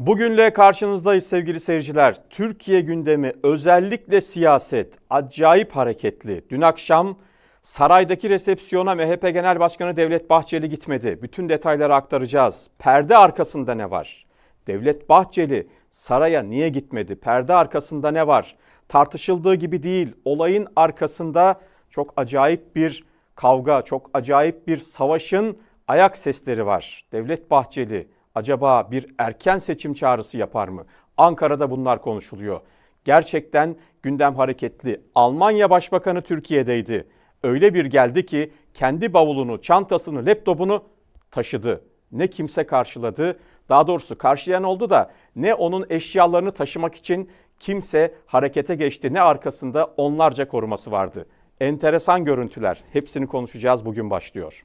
Bugünle karşınızdayız sevgili seyirciler. Türkiye gündemi özellikle siyaset acayip hareketli. Dün akşam saraydaki resepsiyona MHP Genel Başkanı Devlet Bahçeli gitmedi. Bütün detayları aktaracağız. Perde arkasında ne var? Devlet Bahçeli saraya niye gitmedi? Perde arkasında ne var? Tartışıldığı gibi değil. Olayın arkasında çok acayip bir kavga, çok acayip bir savaşın ayak sesleri var. Devlet Bahçeli acaba bir erken seçim çağrısı yapar mı? Ankara'da bunlar konuşuluyor. Gerçekten gündem hareketli. Almanya Başbakanı Türkiye'deydi. Öyle bir geldi ki kendi bavulunu, çantasını, laptopunu taşıdı. Ne kimse karşıladı. Daha doğrusu karşılayan oldu da ne onun eşyalarını taşımak için kimse harekete geçti ne arkasında onlarca koruması vardı. Enteresan görüntüler. Hepsini konuşacağız bugün başlıyor.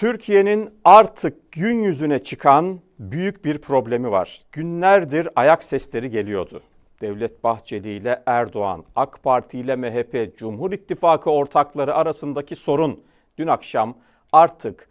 Türkiye'nin artık gün yüzüne çıkan büyük bir problemi var. Günlerdir ayak sesleri geliyordu. Devlet Bahçeli ile Erdoğan, AK Parti ile MHP, Cumhur İttifakı ortakları arasındaki sorun dün akşam artık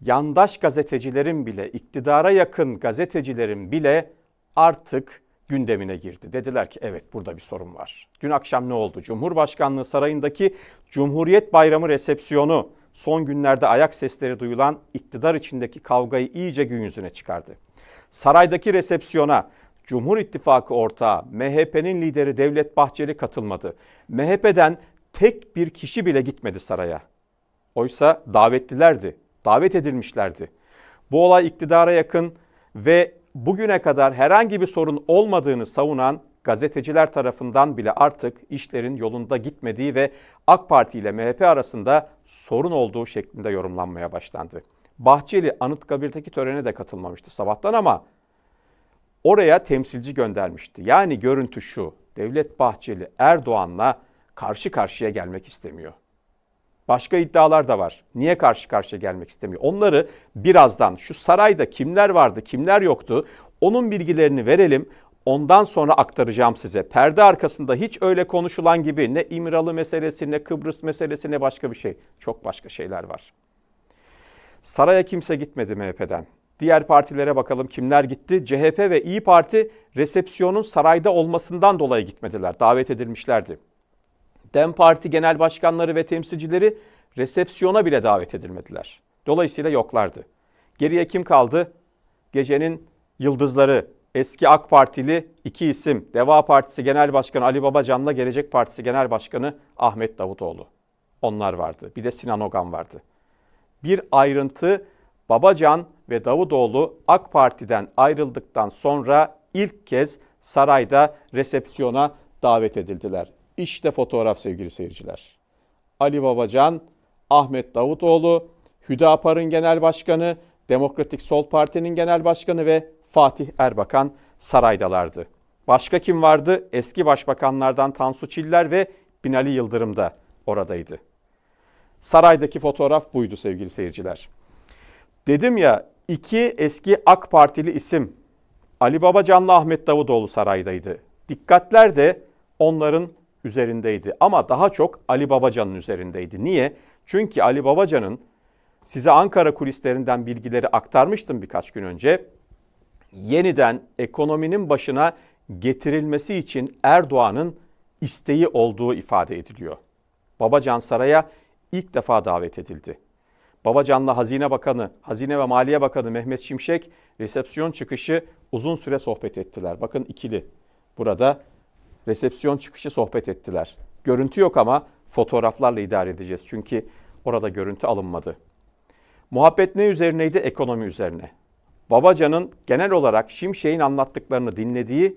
yandaş gazetecilerin bile, iktidara yakın gazetecilerin bile artık gündemine girdi. Dediler ki evet burada bir sorun var. Dün akşam ne oldu? Cumhurbaşkanlığı Sarayı'ndaki Cumhuriyet Bayramı resepsiyonu son günlerde ayak sesleri duyulan iktidar içindeki kavgayı iyice gün yüzüne çıkardı. Saraydaki resepsiyona Cumhur İttifakı ortağı MHP'nin lideri Devlet Bahçeli katılmadı. MHP'den tek bir kişi bile gitmedi saraya. Oysa davetlilerdi, davet edilmişlerdi. Bu olay iktidara yakın ve bugüne kadar herhangi bir sorun olmadığını savunan gazeteciler tarafından bile artık işlerin yolunda gitmediği ve AK Parti ile MHP arasında sorun olduğu şeklinde yorumlanmaya başlandı. Bahçeli Anıtkabir'deki törene de katılmamıştı sabahtan ama oraya temsilci göndermişti. Yani görüntü şu. Devlet Bahçeli Erdoğan'la karşı karşıya gelmek istemiyor. Başka iddialar da var. Niye karşı karşıya gelmek istemiyor? Onları birazdan şu sarayda kimler vardı, kimler yoktu onun bilgilerini verelim. Ondan sonra aktaracağım size. Perde arkasında hiç öyle konuşulan gibi ne İmralı meselesi, ne Kıbrıs meselesi, ne başka bir şey. Çok başka şeyler var. Saraya kimse gitmedi MHP'den. Diğer partilere bakalım kimler gitti? CHP ve İyi Parti resepsiyonun sarayda olmasından dolayı gitmediler. Davet edilmişlerdi. DEM Parti genel başkanları ve temsilcileri resepsiyona bile davet edilmediler. Dolayısıyla yoklardı. Geriye kim kaldı? Gecenin yıldızları eski AK Partili iki isim Deva Partisi Genel Başkanı Ali Babacan'la Gelecek Partisi Genel Başkanı Ahmet Davutoğlu. Onlar vardı. Bir de Sinan Ogan vardı. Bir ayrıntı Babacan ve Davutoğlu AK Parti'den ayrıldıktan sonra ilk kez sarayda resepsiyona davet edildiler. İşte fotoğraf sevgili seyirciler. Ali Babacan, Ahmet Davutoğlu, Hüdapar'ın genel başkanı, Demokratik Sol Parti'nin genel başkanı ve Fatih Erbakan saraydalardı. Başka kim vardı? Eski başbakanlardan Tansu Çiller ve Binali Yıldırım da oradaydı. Saraydaki fotoğraf buydu sevgili seyirciler. Dedim ya iki eski AK Partili isim Ali Babacan'la Ahmet Davutoğlu saraydaydı. Dikkatler de onların üzerindeydi ama daha çok Ali Babacan'ın üzerindeydi. Niye? Çünkü Ali Babacan'ın size Ankara kulislerinden bilgileri aktarmıştım birkaç gün önce yeniden ekonominin başına getirilmesi için Erdoğan'ın isteği olduğu ifade ediliyor. Babacan Saray'a ilk defa davet edildi. Babacan'la Hazine Bakanı, Hazine ve Maliye Bakanı Mehmet Şimşek resepsiyon çıkışı uzun süre sohbet ettiler. Bakın ikili burada resepsiyon çıkışı sohbet ettiler. Görüntü yok ama fotoğraflarla idare edeceğiz. Çünkü orada görüntü alınmadı. Muhabbet ne üzerineydi? Ekonomi üzerine. Babacan'ın genel olarak Şimşek'in anlattıklarını dinlediği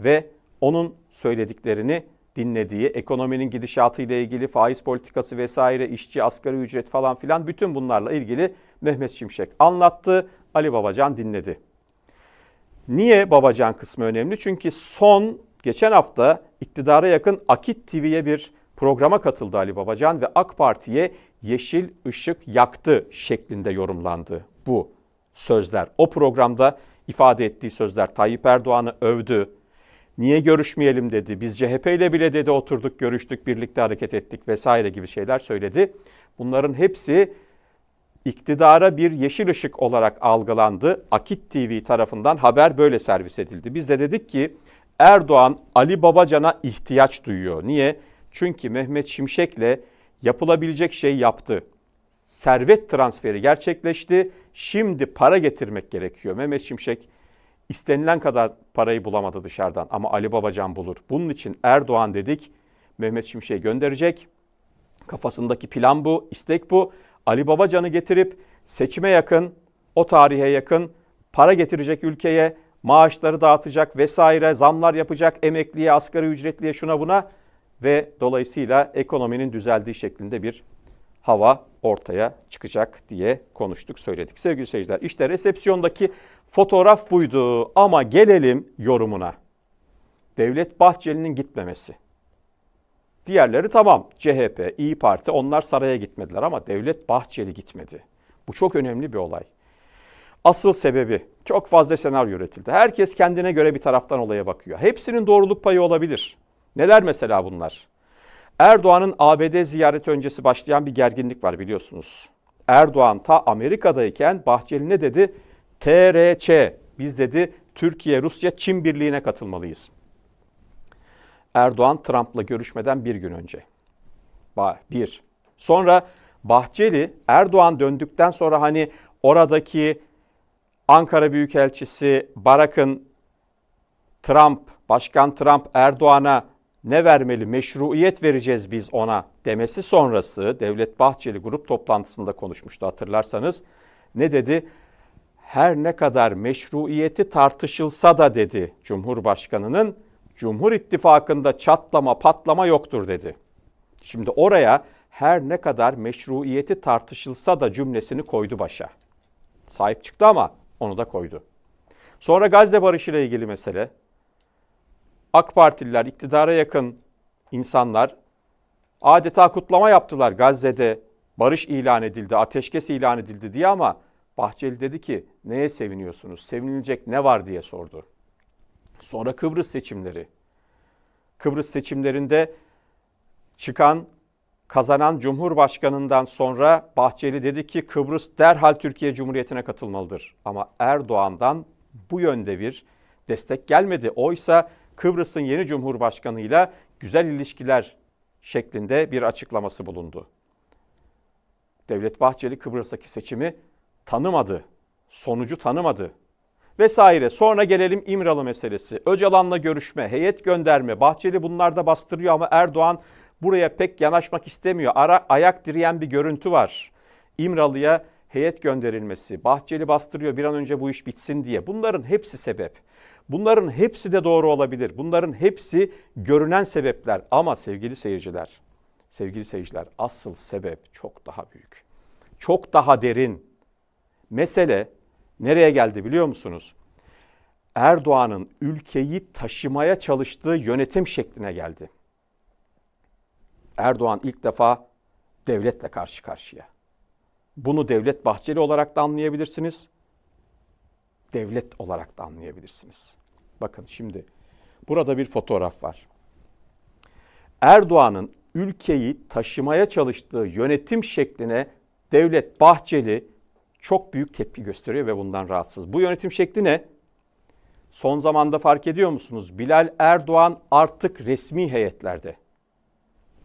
ve onun söylediklerini dinlediği, ekonominin gidişatı ile ilgili faiz politikası vesaire, işçi, asgari ücret falan filan bütün bunlarla ilgili Mehmet Şimşek anlattı, Ali Babacan dinledi. Niye Babacan kısmı önemli? Çünkü son geçen hafta iktidara yakın Akit TV'ye bir programa katıldı Ali Babacan ve AK Parti'ye yeşil ışık yaktı şeklinde yorumlandı bu sözler. O programda ifade ettiği sözler Tayyip Erdoğan'ı övdü. Niye görüşmeyelim dedi. Biz CHP ile bile dedi oturduk, görüştük, birlikte hareket ettik vesaire gibi şeyler söyledi. Bunların hepsi iktidara bir yeşil ışık olarak algılandı. Akit TV tarafından haber böyle servis edildi. Biz de dedik ki Erdoğan Ali Babacan'a ihtiyaç duyuyor. Niye? Çünkü Mehmet Şimşek'le yapılabilecek şey yaptı. Servet transferi gerçekleşti. Şimdi para getirmek gerekiyor. Mehmet Şimşek istenilen kadar parayı bulamadı dışarıdan ama Ali Babacan bulur. Bunun için Erdoğan dedik Mehmet Şimşek'i gönderecek. Kafasındaki plan bu, istek bu. Ali Babacan'ı getirip seçime yakın, o tarihe yakın para getirecek ülkeye, maaşları dağıtacak vesaire, zamlar yapacak emekliye, asgari ücretliye şuna buna ve dolayısıyla ekonominin düzeldiği şeklinde bir hava ortaya çıkacak diye konuştuk, söyledik. Sevgili seyirciler işte resepsiyondaki fotoğraf buydu ama gelelim yorumuna. Devlet Bahçeli'nin gitmemesi. Diğerleri tamam CHP, İyi Parti onlar saraya gitmediler ama Devlet Bahçeli gitmedi. Bu çok önemli bir olay. Asıl sebebi çok fazla senaryo üretildi. Herkes kendine göre bir taraftan olaya bakıyor. Hepsinin doğruluk payı olabilir. Neler mesela bunlar? Erdoğan'ın ABD ziyareti öncesi başlayan bir gerginlik var biliyorsunuz. Erdoğan ta Amerika'dayken Bahçeli ne dedi? TRÇ biz dedi Türkiye, Rusya, Çin birliğine katılmalıyız. Erdoğan Trump'la görüşmeden bir gün önce. Bir. Sonra Bahçeli Erdoğan döndükten sonra hani oradaki Ankara Büyükelçisi Barak'ın Trump, Başkan Trump Erdoğan'a ne vermeli, meşruiyet vereceğiz biz ona demesi sonrası Devlet Bahçeli grup toplantısında konuşmuştu hatırlarsanız. Ne dedi? Her ne kadar meşruiyeti tartışılsa da dedi Cumhurbaşkanı'nın Cumhur İttifakı'nda çatlama patlama yoktur dedi. Şimdi oraya her ne kadar meşruiyeti tartışılsa da cümlesini koydu başa. Sahip çıktı ama onu da koydu. Sonra Gazze Barışı ile ilgili mesele. AK Partililer, iktidara yakın insanlar adeta kutlama yaptılar Gazze'de barış ilan edildi, ateşkes ilan edildi diye ama Bahçeli dedi ki neye seviniyorsunuz, sevinilecek ne var diye sordu. Sonra Kıbrıs seçimleri. Kıbrıs seçimlerinde çıkan kazanan Cumhurbaşkanı'ndan sonra Bahçeli dedi ki Kıbrıs derhal Türkiye Cumhuriyeti'ne katılmalıdır. Ama Erdoğan'dan bu yönde bir destek gelmedi. Oysa Kıbrıs'ın yeni Cumhurbaşkanı'yla güzel ilişkiler şeklinde bir açıklaması bulundu. Devlet Bahçeli Kıbrıs'taki seçimi tanımadı. Sonucu tanımadı vesaire. Sonra gelelim İmralı meselesi. Öcalan'la görüşme, heyet gönderme. Bahçeli bunlarda bastırıyor ama Erdoğan buraya pek yanaşmak istemiyor. Ara ayak direyen bir görüntü var. İmralı'ya heyet gönderilmesi. Bahçeli bastırıyor bir an önce bu iş bitsin diye. Bunların hepsi sebep. Bunların hepsi de doğru olabilir. Bunların hepsi görünen sebepler ama sevgili seyirciler, sevgili seyirciler asıl sebep çok daha büyük. Çok daha derin. Mesele nereye geldi biliyor musunuz? Erdoğan'ın ülkeyi taşımaya çalıştığı yönetim şekline geldi. Erdoğan ilk defa devletle karşı karşıya. Bunu Devlet Bahçeli olarak da anlayabilirsiniz. Devlet olarak da anlayabilirsiniz. Bakın şimdi burada bir fotoğraf var. Erdoğan'ın ülkeyi taşımaya çalıştığı yönetim şekline Devlet Bahçeli çok büyük tepki gösteriyor ve bundan rahatsız. Bu yönetim şekli ne? Son zamanda fark ediyor musunuz? Bilal Erdoğan artık resmi heyetlerde.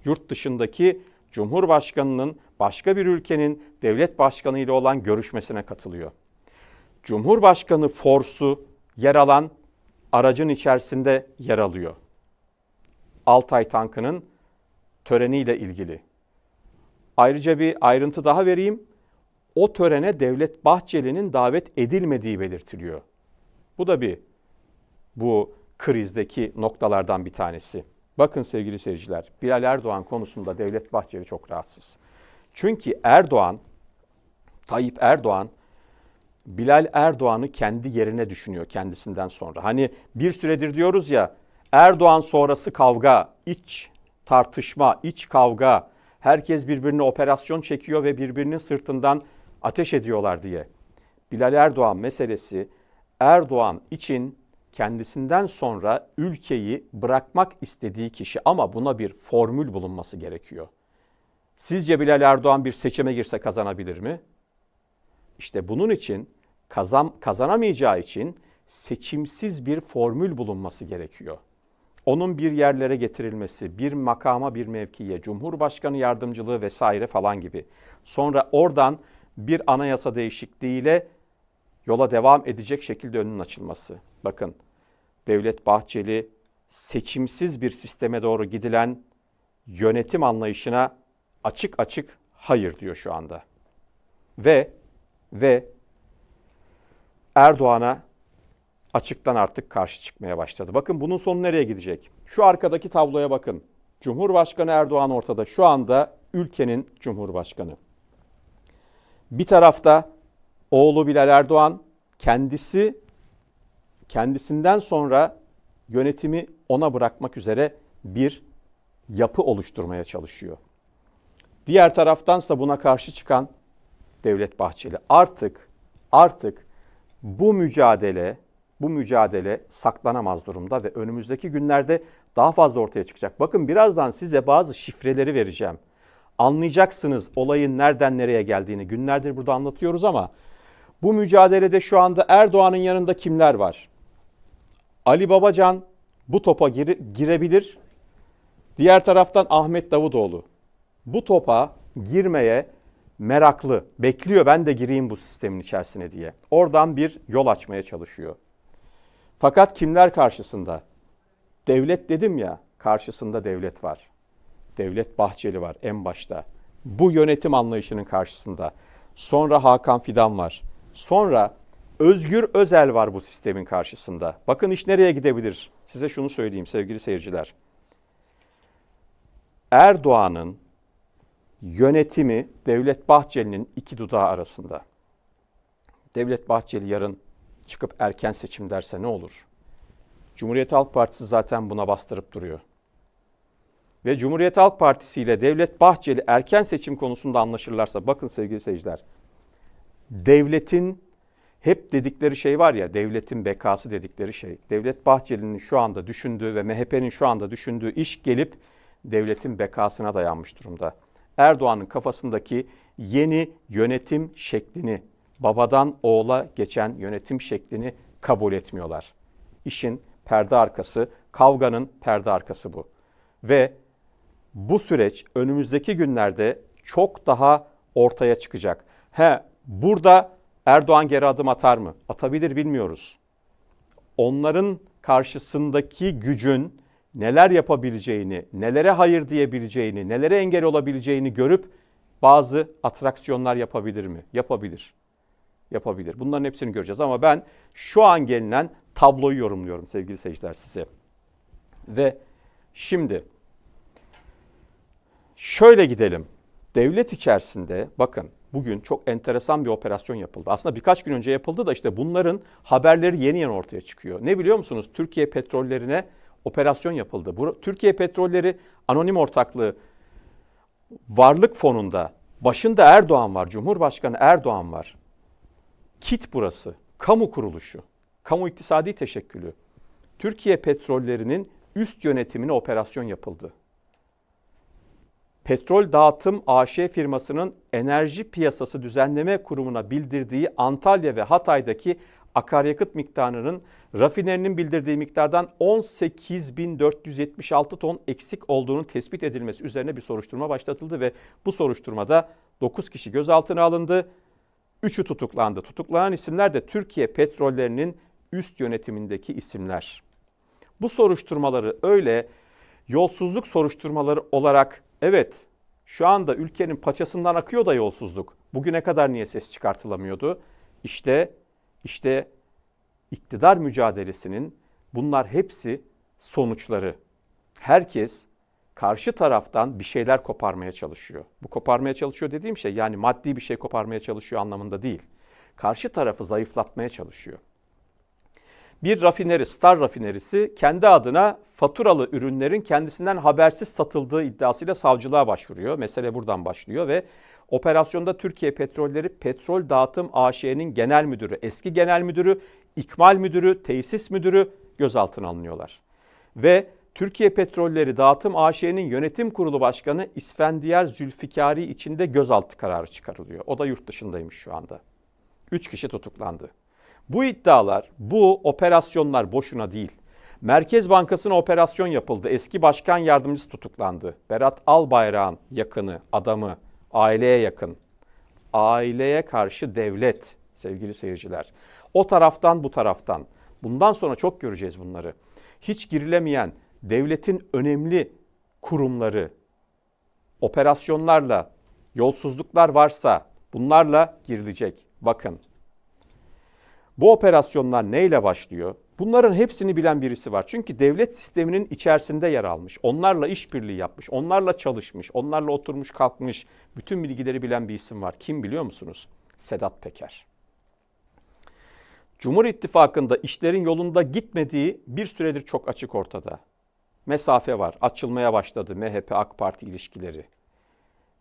Yurt dışındaki Cumhurbaşkanının başka bir ülkenin devlet başkanı ile olan görüşmesine katılıyor. Cumhurbaşkanı forsu yer alan aracın içerisinde yer alıyor. Altay tankının töreniyle ilgili. Ayrıca bir ayrıntı daha vereyim o törene Devlet Bahçeli'nin davet edilmediği belirtiliyor. Bu da bir bu krizdeki noktalardan bir tanesi. Bakın sevgili seyirciler, Bilal Erdoğan konusunda Devlet Bahçeli çok rahatsız. Çünkü Erdoğan, Tayyip Erdoğan, Bilal Erdoğan'ı kendi yerine düşünüyor kendisinden sonra. Hani bir süredir diyoruz ya, Erdoğan sonrası kavga, iç tartışma, iç kavga, herkes birbirine operasyon çekiyor ve birbirinin sırtından ateş ediyorlar diye. Bilal Erdoğan meselesi Erdoğan için kendisinden sonra ülkeyi bırakmak istediği kişi ama buna bir formül bulunması gerekiyor. Sizce Bilal Erdoğan bir seçime girse kazanabilir mi? İşte bunun için kazan, kazanamayacağı için seçimsiz bir formül bulunması gerekiyor. Onun bir yerlere getirilmesi, bir makama, bir mevkiye, Cumhurbaşkanı yardımcılığı vesaire falan gibi. Sonra oradan bir anayasa değişikliğiyle yola devam edecek şekilde önünün açılması. Bakın Devlet Bahçeli seçimsiz bir sisteme doğru gidilen yönetim anlayışına açık açık hayır diyor şu anda. Ve ve Erdoğan'a açıktan artık karşı çıkmaya başladı. Bakın bunun sonu nereye gidecek? Şu arkadaki tabloya bakın. Cumhurbaşkanı Erdoğan ortada. Şu anda ülkenin cumhurbaşkanı. Bir tarafta oğlu Bilal Erdoğan kendisi kendisinden sonra yönetimi ona bırakmak üzere bir yapı oluşturmaya çalışıyor. Diğer taraftansa buna karşı çıkan Devlet Bahçeli artık artık bu mücadele bu mücadele saklanamaz durumda ve önümüzdeki günlerde daha fazla ortaya çıkacak. Bakın birazdan size bazı şifreleri vereceğim. Anlayacaksınız olayın nereden nereye geldiğini. Günlerdir burada anlatıyoruz ama bu mücadelede şu anda Erdoğan'ın yanında kimler var? Ali Babacan bu topa gire, girebilir. Diğer taraftan Ahmet Davutoğlu bu topa girmeye meraklı, bekliyor ben de gireyim bu sistemin içerisine diye. Oradan bir yol açmaya çalışıyor. Fakat kimler karşısında? Devlet dedim ya, karşısında devlet var. Devlet Bahçeli var en başta. Bu yönetim anlayışının karşısında. Sonra Hakan Fidan var. Sonra Özgür Özel var bu sistemin karşısında. Bakın iş nereye gidebilir? Size şunu söyleyeyim sevgili seyirciler. Erdoğan'ın yönetimi Devlet Bahçeli'nin iki dudağı arasında. Devlet Bahçeli yarın çıkıp erken seçim derse ne olur? Cumhuriyet Halk Partisi zaten buna bastırıp duruyor. Ve Cumhuriyet Halk Partisi ile Devlet Bahçeli erken seçim konusunda anlaşırlarsa bakın sevgili seyirciler. Devletin hep dedikleri şey var ya devletin bekası dedikleri şey. Devlet Bahçeli'nin şu anda düşündüğü ve MHP'nin şu anda düşündüğü iş gelip devletin bekasına dayanmış durumda. Erdoğan'ın kafasındaki yeni yönetim şeklini, babadan oğula geçen yönetim şeklini kabul etmiyorlar. İşin perde arkası, kavganın perde arkası bu. Ve bu süreç önümüzdeki günlerde çok daha ortaya çıkacak. He, burada Erdoğan geri adım atar mı? Atabilir bilmiyoruz. Onların karşısındaki gücün neler yapabileceğini, nelere hayır diyebileceğini, nelere engel olabileceğini görüp bazı atraksiyonlar yapabilir mi? Yapabilir. Yapabilir. Bunların hepsini göreceğiz ama ben şu an gelinen tabloyu yorumluyorum sevgili seyirciler size. Ve şimdi şöyle gidelim. Devlet içerisinde bakın bugün çok enteresan bir operasyon yapıldı. Aslında birkaç gün önce yapıldı da işte bunların haberleri yeni yeni ortaya çıkıyor. Ne biliyor musunuz? Türkiye petrollerine operasyon yapıldı. Bu, Türkiye Petrolleri Anonim Ortaklığı Varlık Fonu'nda başında Erdoğan var, Cumhurbaşkanı Erdoğan var. KİT burası, kamu kuruluşu, kamu iktisadi teşekkülü. Türkiye Petrollerinin üst yönetimine operasyon yapıldı. Petrol Dağıtım AŞ firmasının Enerji Piyasası Düzenleme Kurumu'na bildirdiği Antalya ve Hatay'daki akaryakıt miktarının rafinerinin bildirdiği miktardan 18.476 ton eksik olduğunu tespit edilmesi üzerine bir soruşturma başlatıldı ve bu soruşturmada 9 kişi gözaltına alındı. 3'ü tutuklandı. Tutuklanan isimler de Türkiye Petrollerinin üst yönetimindeki isimler. Bu soruşturmaları öyle yolsuzluk soruşturmaları olarak evet şu anda ülkenin paçasından akıyor da yolsuzluk. Bugüne kadar niye ses çıkartılamıyordu? İşte işte iktidar mücadelesinin bunlar hepsi sonuçları. Herkes karşı taraftan bir şeyler koparmaya çalışıyor. Bu koparmaya çalışıyor dediğim şey yani maddi bir şey koparmaya çalışıyor anlamında değil. Karşı tarafı zayıflatmaya çalışıyor. Bir rafineri, Star rafinerisi kendi adına faturalı ürünlerin kendisinden habersiz satıldığı iddiasıyla savcılığa başvuruyor. Mesele buradan başlıyor ve operasyonda Türkiye Petrolleri Petrol Dağıtım AŞ'nin genel müdürü, eski genel müdürü, ikmal müdürü, tesis müdürü gözaltına alınıyorlar. Ve Türkiye Petrolleri Dağıtım AŞ'nin yönetim kurulu başkanı İsfendiyar Zülfikari içinde gözaltı kararı çıkarılıyor. O da yurt dışındaymış şu anda. 3 kişi tutuklandı. Bu iddialar, bu operasyonlar boşuna değil. Merkez Bankası'na operasyon yapıldı. Eski başkan yardımcısı tutuklandı. Berat Albayrak'ın yakını, adamı, aileye yakın. Aileye karşı devlet sevgili seyirciler. O taraftan bu taraftan. Bundan sonra çok göreceğiz bunları. Hiç girilemeyen devletin önemli kurumları, operasyonlarla, yolsuzluklar varsa bunlarla girilecek. Bakın bu operasyonlar neyle başlıyor? Bunların hepsini bilen birisi var. Çünkü devlet sisteminin içerisinde yer almış. Onlarla işbirliği yapmış. Onlarla çalışmış. Onlarla oturmuş kalkmış. Bütün bilgileri bilen bir isim var. Kim biliyor musunuz? Sedat Peker. Cumhur İttifakı'nda işlerin yolunda gitmediği bir süredir çok açık ortada. Mesafe var. Açılmaya başladı MHP AK Parti ilişkileri.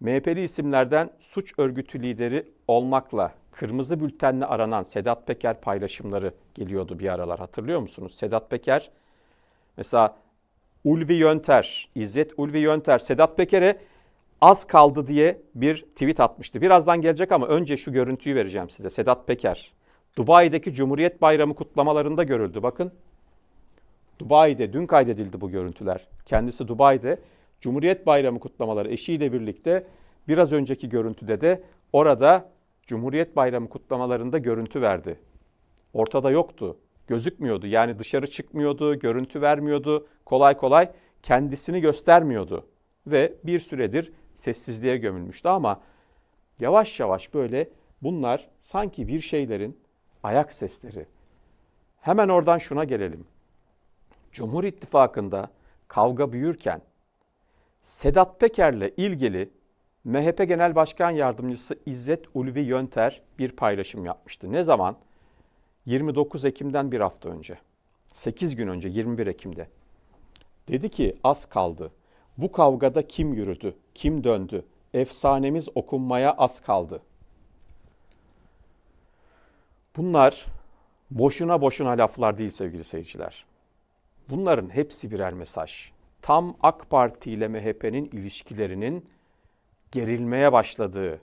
MHP'li isimlerden suç örgütü lideri olmakla kırmızı bültenle aranan Sedat Peker paylaşımları geliyordu bir aralar hatırlıyor musunuz? Sedat Peker mesela Ulvi Yönter, İzzet Ulvi Yönter Sedat Peker'e az kaldı diye bir tweet atmıştı. Birazdan gelecek ama önce şu görüntüyü vereceğim size. Sedat Peker Dubai'deki Cumhuriyet Bayramı kutlamalarında görüldü. Bakın Dubai'de dün kaydedildi bu görüntüler. Kendisi Dubai'de Cumhuriyet Bayramı kutlamaları eşiyle birlikte biraz önceki görüntüde de orada Cumhuriyet Bayramı kutlamalarında görüntü verdi. Ortada yoktu. Gözükmüyordu. Yani dışarı çıkmıyordu, görüntü vermiyordu. Kolay kolay kendisini göstermiyordu. Ve bir süredir sessizliğe gömülmüştü ama yavaş yavaş böyle bunlar sanki bir şeylerin ayak sesleri. Hemen oradan şuna gelelim. Cumhur İttifakı'nda kavga büyürken Sedat Peker'le ilgili MHP Genel Başkan Yardımcısı İzzet Ulvi Yönter bir paylaşım yapmıştı. Ne zaman? 29 Ekim'den bir hafta önce. 8 gün önce 21 Ekim'de. Dedi ki az kaldı. Bu kavgada kim yürüdü? Kim döndü? Efsanemiz okunmaya az kaldı. Bunlar boşuna boşuna laflar değil sevgili seyirciler. Bunların hepsi birer mesaj. Tam AK Parti ile MHP'nin ilişkilerinin gerilmeye başladığı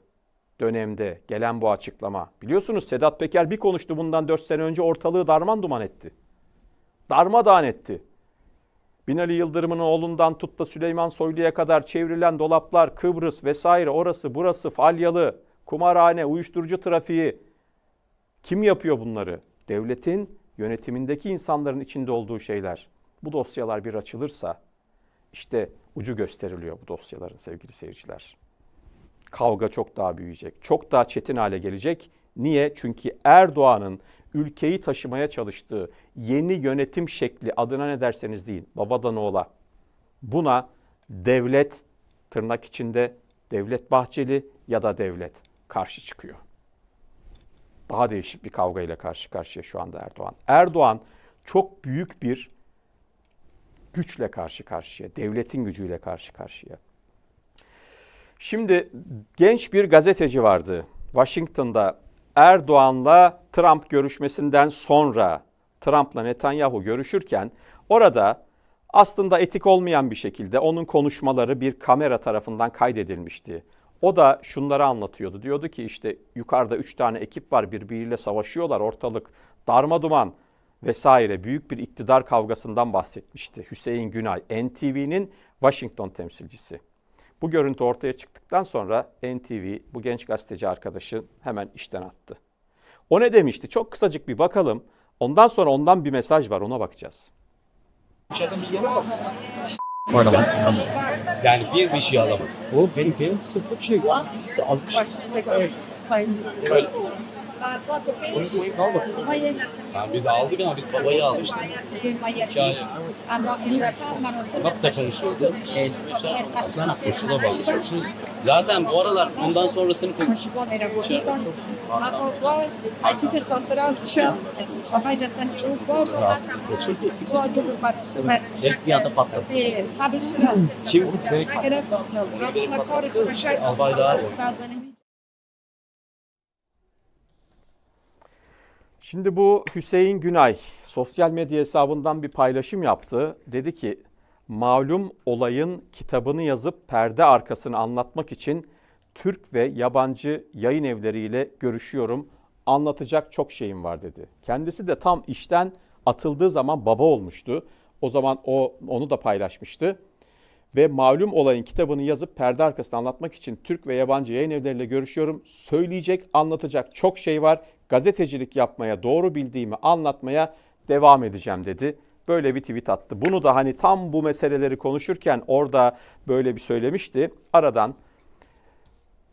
dönemde gelen bu açıklama. Biliyorsunuz Sedat Peker bir konuştu bundan 4 sene önce ortalığı darman duman etti. Darmadağın etti. Binali Yıldırım'ın oğlundan tut da Süleyman Soylu'ya kadar çevrilen dolaplar, Kıbrıs vesaire orası burası falyalı, kumarhane, uyuşturucu trafiği. Kim yapıyor bunları? Devletin yönetimindeki insanların içinde olduğu şeyler. Bu dosyalar bir açılırsa işte ucu gösteriliyor bu dosyaların sevgili seyirciler. Kavga çok daha büyüyecek. Çok daha çetin hale gelecek. Niye? Çünkü Erdoğan'ın ülkeyi taşımaya çalıştığı yeni yönetim şekli adına ne derseniz deyin babadan oğula. Buna devlet tırnak içinde devlet Bahçeli ya da devlet karşı çıkıyor. Daha değişik bir kavga ile karşı karşıya şu anda Erdoğan. Erdoğan çok büyük bir güçle karşı karşıya, devletin gücüyle karşı karşıya. Şimdi genç bir gazeteci vardı Washington'da Erdoğan'la Trump görüşmesinden sonra Trump'la Netanyahu görüşürken orada aslında etik olmayan bir şekilde onun konuşmaları bir kamera tarafından kaydedilmişti. O da şunları anlatıyordu. Diyordu ki işte yukarıda üç tane ekip var birbiriyle savaşıyorlar ortalık darma duman vesaire büyük bir iktidar kavgasından bahsetmişti. Hüseyin Günay NTV'nin Washington temsilcisi. Bu görüntü ortaya çıktıktan sonra NTV bu genç gazeteci arkadaşı hemen işten attı. O ne demişti? Çok kısacık bir bakalım. Ondan sonra ondan bir mesaj var ona bakacağız. Yani biz bir şey alamadık. O benim benim sıfır şey. Biz almış. Böyle. Yani biz aldık ama biz babayı almıştık. Nasıl konuşuyordu? Aslan koşula bağlı. Şu, zaten bu aralar ondan sonrasını hep bir anda patladı. Şimdi direkt albaylar Şimdi bu Hüseyin Günay sosyal medya hesabından bir paylaşım yaptı. Dedi ki malum olayın kitabını yazıp perde arkasını anlatmak için Türk ve yabancı yayın evleriyle görüşüyorum. Anlatacak çok şeyim var dedi. Kendisi de tam işten atıldığı zaman baba olmuştu. O zaman o onu da paylaşmıştı ve malum olayın kitabını yazıp perde arkasını anlatmak için Türk ve yabancı yayın evleriyle görüşüyorum. Söyleyecek, anlatacak çok şey var. Gazetecilik yapmaya, doğru bildiğimi anlatmaya devam edeceğim dedi. Böyle bir tweet attı. Bunu da hani tam bu meseleleri konuşurken orada böyle bir söylemişti. Aradan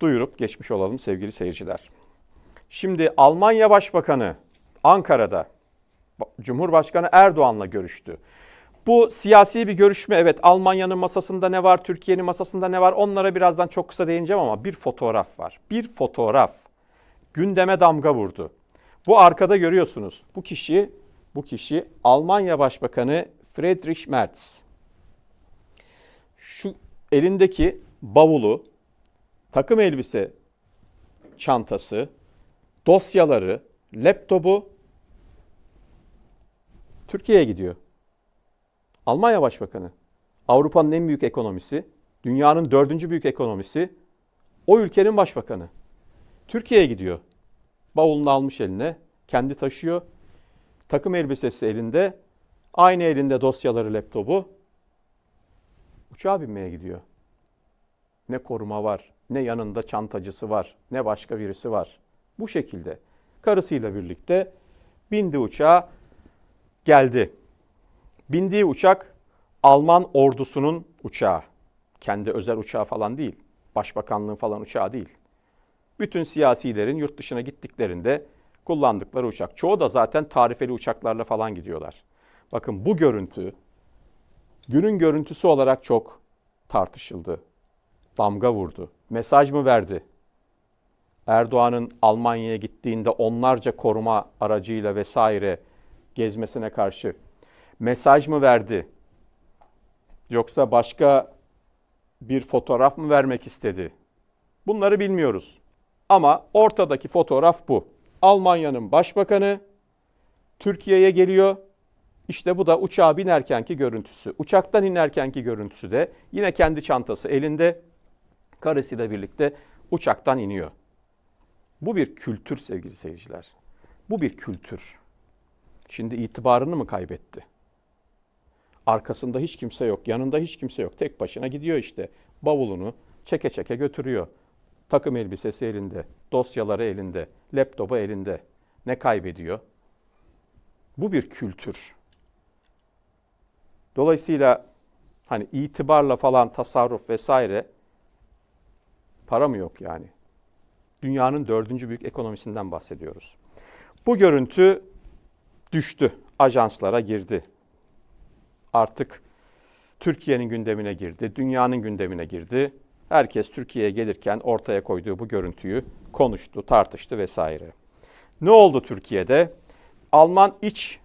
duyurup geçmiş olalım sevgili seyirciler. Şimdi Almanya Başbakanı Ankara'da Cumhurbaşkanı Erdoğan'la görüştü. Bu siyasi bir görüşme evet Almanya'nın masasında ne var, Türkiye'nin masasında ne var onlara birazdan çok kısa değineceğim ama bir fotoğraf var. Bir fotoğraf gündeme damga vurdu. Bu arkada görüyorsunuz. Bu kişi bu kişi Almanya Başbakanı Friedrich Merz. Şu elindeki bavulu, takım elbise çantası, dosyaları, laptopu Türkiye'ye gidiyor. Almanya Başbakanı, Avrupa'nın en büyük ekonomisi, dünyanın dördüncü büyük ekonomisi, o ülkenin başbakanı. Türkiye'ye gidiyor. Bavulunu almış eline, kendi taşıyor. Takım elbisesi elinde, aynı elinde dosyaları, laptopu. Uçağa binmeye gidiyor. Ne koruma var, ne yanında çantacısı var, ne başka birisi var. Bu şekilde karısıyla birlikte bindi uçağa, geldi. Bindiği uçak Alman ordusunun uçağı. Kendi özel uçağı falan değil. Başbakanlığın falan uçağı değil. Bütün siyasilerin yurt dışına gittiklerinde kullandıkları uçak. Çoğu da zaten tarifeli uçaklarla falan gidiyorlar. Bakın bu görüntü günün görüntüsü olarak çok tartışıldı. Damga vurdu. Mesaj mı verdi? Erdoğan'ın Almanya'ya gittiğinde onlarca koruma aracıyla vesaire gezmesine karşı mesaj mı verdi? Yoksa başka bir fotoğraf mı vermek istedi? Bunları bilmiyoruz. Ama ortadaki fotoğraf bu. Almanya'nın başbakanı Türkiye'ye geliyor. İşte bu da uçağa binerkenki görüntüsü. Uçaktan inerkenki görüntüsü de yine kendi çantası elinde karısıyla birlikte uçaktan iniyor. Bu bir kültür sevgili seyirciler. Bu bir kültür. Şimdi itibarını mı kaybetti? Arkasında hiç kimse yok, yanında hiç kimse yok. Tek başına gidiyor işte. Bavulunu çeke çeke götürüyor. Takım elbisesi elinde, dosyaları elinde, laptopu elinde. Ne kaybediyor? Bu bir kültür. Dolayısıyla hani itibarla falan tasarruf vesaire para mı yok yani? Dünyanın dördüncü büyük ekonomisinden bahsediyoruz. Bu görüntü düştü, ajanslara girdi. Artık Türkiye'nin gündemine girdi, dünyanın gündemine girdi. Herkes Türkiye'ye gelirken ortaya koyduğu bu görüntüyü konuştu, tartıştı vesaire. Ne oldu Türkiye'de? Alman iç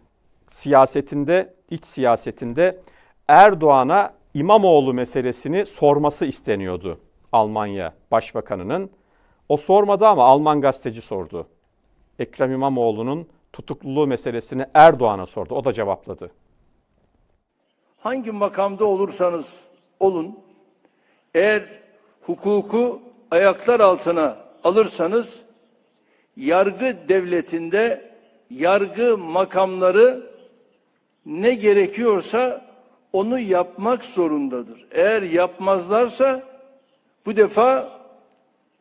siyasetinde, iç siyasetinde Erdoğan'a İmamoğlu meselesini sorması isteniyordu Almanya Başbakanı'nın. O sormadı ama Alman gazeteci sordu. Ekrem İmamoğlu'nun tutukluluğu meselesini Erdoğan'a sordu. O da cevapladı. Hangi makamda olursanız olun, eğer hukuku ayaklar altına alırsanız, yargı devletinde yargı makamları ne gerekiyorsa onu yapmak zorundadır. Eğer yapmazlarsa bu defa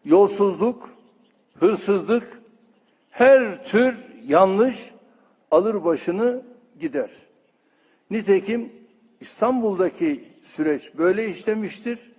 yolsuzluk, hırsızlık, her tür yanlış alır başını gider. Nitekim İstanbul'daki süreç böyle işlemiştir.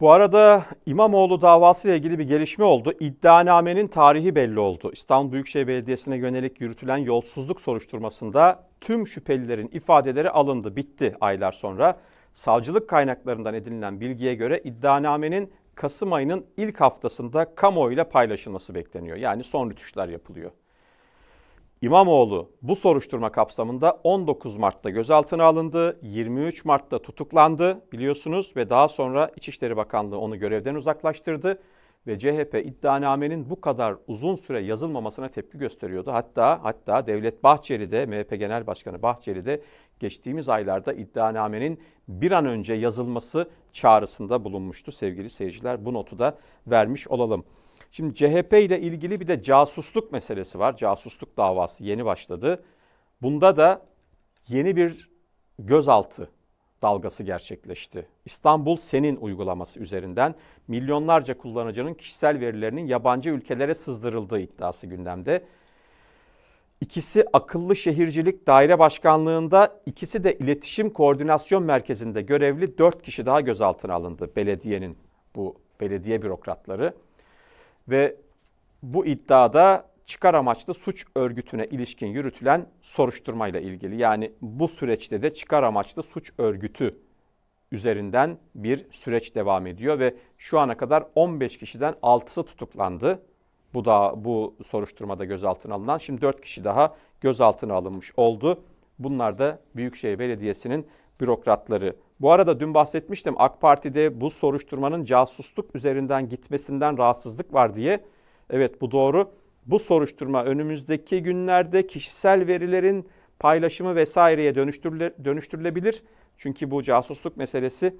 Bu arada İmamoğlu davası ile ilgili bir gelişme oldu. İddianamenin tarihi belli oldu. İstanbul Büyükşehir Belediyesi'ne yönelik yürütülen yolsuzluk soruşturmasında tüm şüphelilerin ifadeleri alındı, bitti aylar sonra. Savcılık kaynaklarından edinilen bilgiye göre iddianamenin Kasım ayının ilk haftasında kamuoyuyla paylaşılması bekleniyor. Yani son rütuşlar yapılıyor. İmamoğlu bu soruşturma kapsamında 19 Mart'ta gözaltına alındı, 23 Mart'ta tutuklandı biliyorsunuz ve daha sonra İçişleri Bakanlığı onu görevden uzaklaştırdı ve CHP iddianamenin bu kadar uzun süre yazılmamasına tepki gösteriyordu. Hatta hatta Devlet Bahçeli de MHP Genel Başkanı Bahçeli de geçtiğimiz aylarda iddianamenin bir an önce yazılması çağrısında bulunmuştu sevgili seyirciler. Bu notu da vermiş olalım. Şimdi CHP ile ilgili bir de casusluk meselesi var. Casusluk davası yeni başladı. Bunda da yeni bir gözaltı dalgası gerçekleşti. İstanbul Senin uygulaması üzerinden milyonlarca kullanıcının kişisel verilerinin yabancı ülkelere sızdırıldığı iddiası gündemde. İkisi akıllı şehircilik daire başkanlığında, ikisi de iletişim koordinasyon merkezinde görevli 4 kişi daha gözaltına alındı belediyenin bu belediye bürokratları. Ve bu iddiada çıkar amaçlı suç örgütüne ilişkin yürütülen soruşturmayla ilgili. Yani bu süreçte de çıkar amaçlı suç örgütü üzerinden bir süreç devam ediyor ve şu ana kadar 15 kişiden 6'sı tutuklandı. Bu da bu soruşturmada gözaltına alınan. Şimdi 4 kişi daha gözaltına alınmış oldu. Bunlar da Büyükşehir Belediyesi'nin bürokratları. Bu arada dün bahsetmiştim AK Parti'de bu soruşturmanın casusluk üzerinden gitmesinden rahatsızlık var diye. Evet bu doğru. Bu soruşturma önümüzdeki günlerde kişisel verilerin paylaşımı vesaireye dönüştürüle, dönüştürülebilir. Çünkü bu casusluk meselesi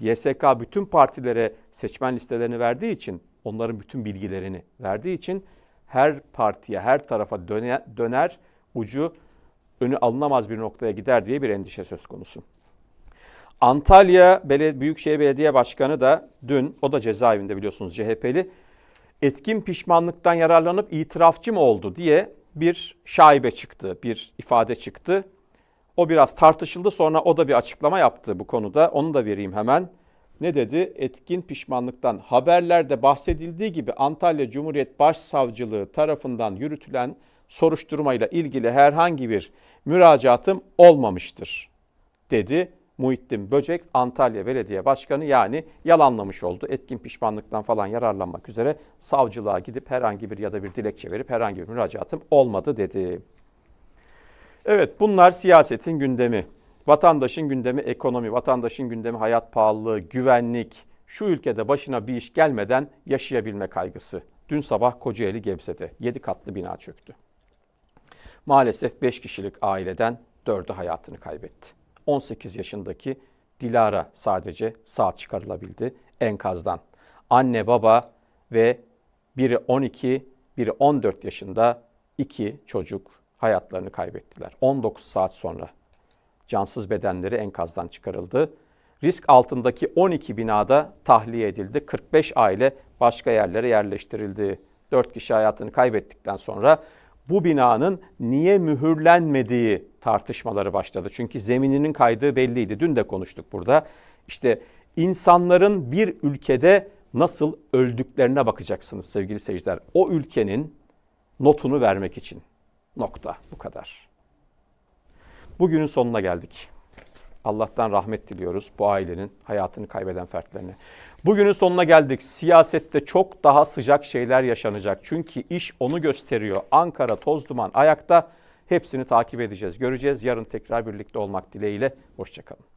YSK bütün partilere seçmen listelerini verdiği için, onların bütün bilgilerini verdiği için her partiye, her tarafa döner, döner ucu önü alınamaz bir noktaya gider diye bir endişe söz konusu. Antalya Büyükşehir Belediye Başkanı da dün, o da cezaevinde biliyorsunuz CHP'li, etkin pişmanlıktan yararlanıp itirafçı mı oldu diye bir şaibe çıktı, bir ifade çıktı. O biraz tartışıldı sonra o da bir açıklama yaptı bu konuda. Onu da vereyim hemen. Ne dedi? Etkin pişmanlıktan haberlerde bahsedildiği gibi Antalya Cumhuriyet Başsavcılığı tarafından yürütülen soruşturmayla ilgili herhangi bir müracaatım olmamıştır dedi. Muhittin Böcek Antalya Belediye Başkanı yani yalanlamış oldu. Etkin pişmanlıktan falan yararlanmak üzere savcılığa gidip herhangi bir ya da bir dilekçe verip herhangi bir müracaatım olmadı dedi. Evet bunlar siyasetin gündemi. Vatandaşın gündemi ekonomi, vatandaşın gündemi hayat pahalılığı, güvenlik, şu ülkede başına bir iş gelmeden yaşayabilme kaygısı. Dün sabah Kocaeli Gebze'de 7 katlı bina çöktü. Maalesef 5 kişilik aileden 4'ü hayatını kaybetti. 18 yaşındaki Dilara sadece sağ çıkarılabildi enkazdan. Anne baba ve biri 12, biri 14 yaşında iki çocuk hayatlarını kaybettiler. 19 saat sonra cansız bedenleri enkazdan çıkarıldı. Risk altındaki 12 binada tahliye edildi. 45 aile başka yerlere yerleştirildi. 4 kişi hayatını kaybettikten sonra bu binanın niye mühürlenmediği tartışmaları başladı. Çünkü zemininin kaydığı belliydi. Dün de konuştuk burada. İşte insanların bir ülkede nasıl öldüklerine bakacaksınız sevgili seyirciler. O ülkenin notunu vermek için. Nokta. Bu kadar. Bugünün sonuna geldik. Allah'tan rahmet diliyoruz bu ailenin hayatını kaybeden fertlerine. Bugünün sonuna geldik. Siyasette çok daha sıcak şeyler yaşanacak. Çünkü iş onu gösteriyor. Ankara toz duman ayakta. Hepsini takip edeceğiz, göreceğiz. Yarın tekrar birlikte olmak dileğiyle. Hoşçakalın.